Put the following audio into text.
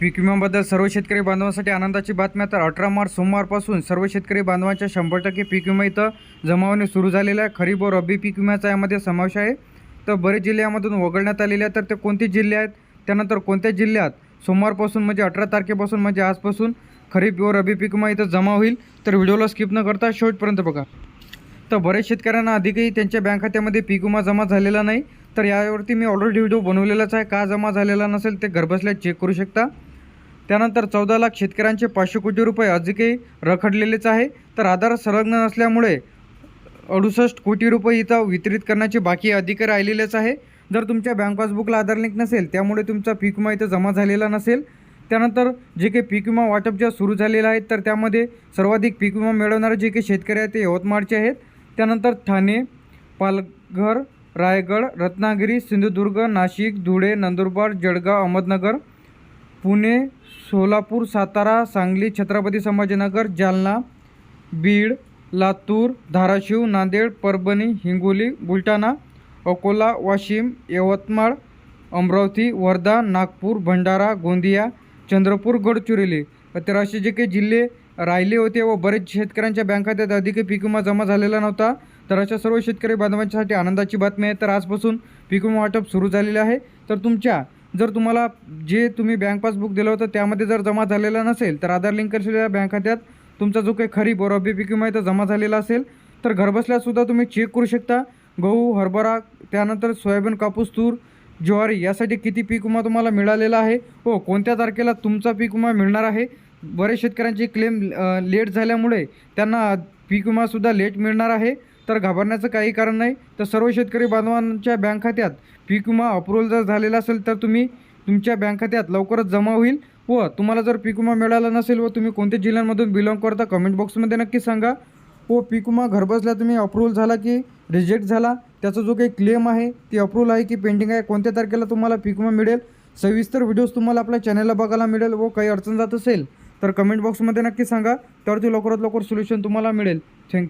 पीक विम्याबद्दल सर्व शेतकरी बांधवांसाठी आनंदाची बातम्या तर अठरा मार्च सोमवारपासून सर्व शेतकरी बांधवांच्या शंभर टक्के पीक विमा इथं जमा होणे सुरू झालेलं आहे. खरीप व रब्बी पीक विम्याचा यामध्ये समावेश आहे. तर बरेच जिल्ह्यामधून वगळण्यात आलेले आहे तर ते कोणते जिल्हे आहेत? त्यानंतर कोणत्या जिल्ह्यात सोमवारपासून म्हणजे अठरा तारखेपासून म्हणजे आजपासून खरीप व रब्बी पीक विमा इथं जमा होईल? तर व्हिडिओला स्किप न करता शेवटपर्यंत बघा. तर बरेच शेतकऱ्यांना अधिकही त्यांच्या बँक खात्यामध्ये पीक विमा जमा झालेला नाही. तर यावरती मी ऑलरेडी व्हिडिओ बनवलेलाच आहे. का जमा झालेला नसेल ते घरबसल्या चेक करू शकता. त्यानंतर चौदा लाख शेतकऱ्यांचे पाचशे कोटी रुपये अधिकही रखडलेलेच आहे. तर आधार संलग्न नसल्यामुळे अडुसष्ट कोटी रुपये इथं वितरित करण्याचे बाकी अधिकारी राहिलेलेच आहे. जर तुमच्या बँक पासबुकला आधार लिंक नसेल त्यामुळे तुमचा पीक विमा इथं जमा झालेला नसेल. त्यानंतर जे काही पीक विमा वाटप ज्या सुरू झालेलं आहे तर त्यामध्ये सर्वाधिक पीक विमा मिळवणारे जे काही शेतकरी आहेत ते यवतमाळचे आहेत. त्यानंतर ठाणे पालघर रायगड रत्नागिरी सिंधुदुर्ग नाशिक धुळे नंदुरबार जळगाव अहमदनगर पुणे सोलापूर सातारा सांगली छत्रपती संभाजीनगर जालना बीड लातूर धाराशिव नांदेड परभणी हिंगोली बुलढाणा अकोला वाशिम यवतमाळ अमरावती वर्धा नागपूर भंडारा गोंदिया चंद्रपूर गडचिरोली. तर असे जे काही जिल्हे राहिले होते व बरेच शेतकऱ्यांच्या बँक खात्यात अधिक पीक विमा जमा झालेला नव्हता तर अशा सर्व शेतकरी बांधवांच्यासाठी आनंदाची बातमी आहे. तर आजपासून पीक विमा वाटप सुरू झालेले आहे. तर तुमच्या जर तुम्हाला जे तुम्ही बँक पासबुक दिलं होतं त्यामध्ये जर जमा झालेला नसेल तर आधार लिंक असलेल्या बँक खात्यात तुमचा जो काही खरीप व रब्बी पीक विमा इथं जमा झालेला असेल. तर घरबसल्यासुद्धा तुम्ही चेक करू शकता. गहू हरभरा त्यानंतर सोयाबीन कापूस तूर ज्वारी यासाठी किती पीक विमा तुम्हाला मिळालेला आहे? हो कोणत्या तारखेला तुमचा पीक विमा मिळणार आहे? बरेच शेतकऱ्यांचे क्लेम लेट झाल्यामुळे त्यांना पीक विमासुद्धा लेट मिळणार आहे. तर घाबरण्याचं काही कारण नाही. तर सर्व शेतकरी बांधवांच्या बँक खात्यात पीक विमा अप्रुव्हल जर झालेला असेल तर तुम्ही तुमच्या बँक खात्यात लवकरच जमा होईल व तुम्हाला जर पीक विमा मिळाला नसेल व तुम्ही कोणत्या जिल्ह्यांमधून बिलॉंग करता कमेंट बॉक्समध्ये नक्की सांगा. व पीक विमा घरबसल्या तुम्ही अप्रुव्हल झाला की रिजेक्ट झाला त्याचा जो काही क्लेम आहे ती अप्रूव्हल आहे की पेंडिंग आहे कोणत्या तारखेला तुम्हाला पीक विमा मिळेल सविस्तर व्हिडिओज तुम्हाला आपल्या चॅनलला बघायला मिळेल व काही अडचण जात असेल तर कमेंट बॉक्समध्ये नक्की सांगा. त्यावरती लवकरात लवकर सोल्युशन तुम्हाला मिळेल. थँक्यू.